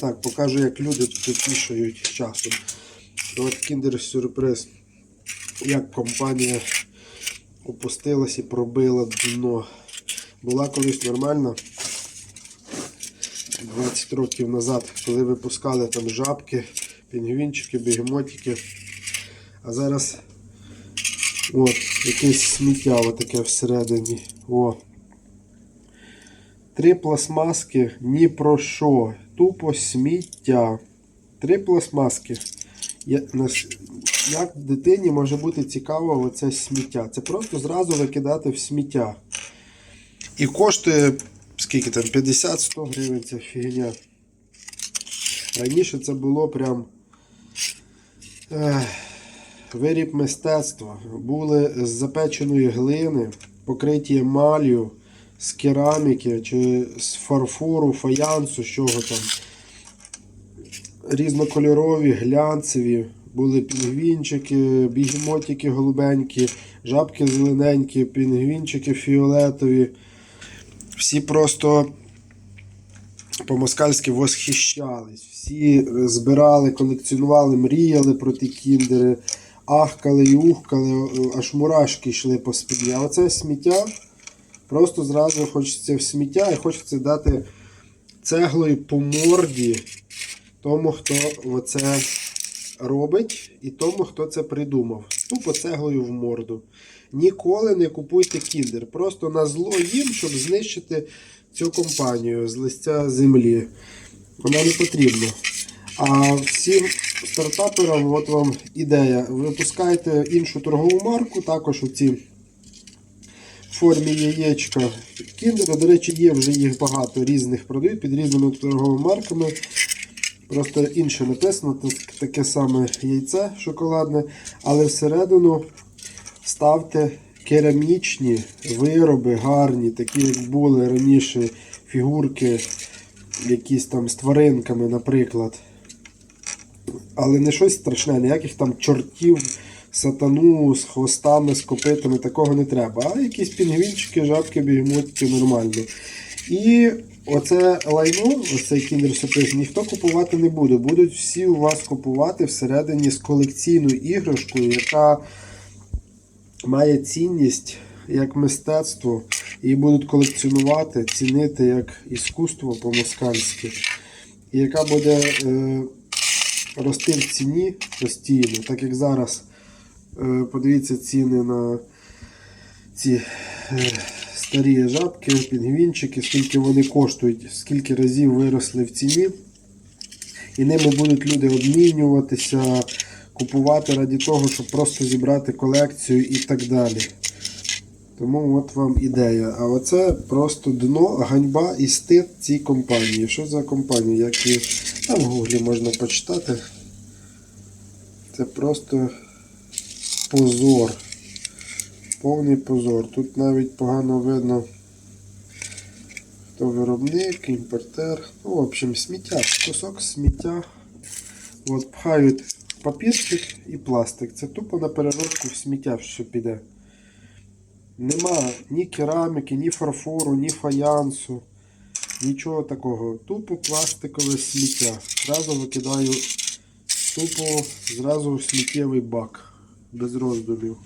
Так, покажу, як люди тут вішають з часом. От кіндер сюрприз. Як компанія опустилась і пробила дно. Була колись нормальна. 20 років назад, коли випускали там жабки, пінгвінчики, бігемотики. А зараз от, якесь сміття отаке всередині. О. Три пластмаски ні про що. Тупо сміття. Три пластмаски. Як дитині може бути цікаво оце сміття? Це просто зразу викидати в сміття. І коштує скільки там? 50-100 гривень ця фігня. Раніше це було прям ех, виріб мистецтва. Були з запеченої глини, покриті емалью, з кераміки чи з фарфору, фаянсу, з чого там. Різнокольорові, глянцеві. Були пінгвінчики, бігемотики голубенькі, жабки зелененькі, пінгвінчики фіолетові. Всі просто по-москальськи восхищались. Всі збирали, колекціонували, мріяли про ті кіндери, ахкали і ухкали, аж мурашки йшли по спині. А оце сміття просто зразу хочеться в сміття і хочеться дати цеглою по морді тому, хто оце робить, і тому, хто це придумав. Тупо цеглою в морду. Ніколи не купуйте кіндер. Просто на зло їм, щоб знищити цю компанію з листя землі. Вона не потрібна. А всім стартаперам, от вам ідея. Випускайте іншу торгову марку, також оці в формі яєчка кіндера. До речі, є вже їх багато різних продають під різними торговими марками. Просто інше написано, таке саме яйце шоколадне, але всередину ставте керамічні вироби гарні, такі як були раніше фігурки, якісь там з тваринками, наприклад. Але не щось страшне, ніяких там чортів, сатану з хвостами, з копитами, такого не треба. А якісь пінгвінчики, жабки, бігемотики нормально. І оце лайно, оцей кіндер сюрприз, ніхто купувати не буде. Будуть всі у вас купувати всередині з колекційною іграшкою, яка має цінність як мистецтво. Її будуть колекціонувати, цінити як іскусство по-москальськи. І яка буде е, рости в ціні постійно, так як зараз. Е, подивіться ціни на ці е, старі жабки, пінгвінчики, скільки вони коштують, скільки разів виросли в ціні. І ними будуть люди обмінюватися, купувати раді того, щоб просто зібрати колекцію і так далі. Тому от вам ідея. А оце просто дно, ганьба і стид цій компанії. Що за компанія? Як і там в гуглі можна почитати. Це просто позор. Повний позор. Тут навіть погано видно, хто виробник, імпортер. Ну, в общем, сміття. Кусок сміття. От, пхають папірчик і пластик. Це тупо на переробку в сміття, що піде. Нема ні кераміки, ні фарфору, ні фаянсу. Нічого такого. Тупо пластикове сміття. Зразу викидаю тупо зразу в сміттєвий бак. Без роздумів.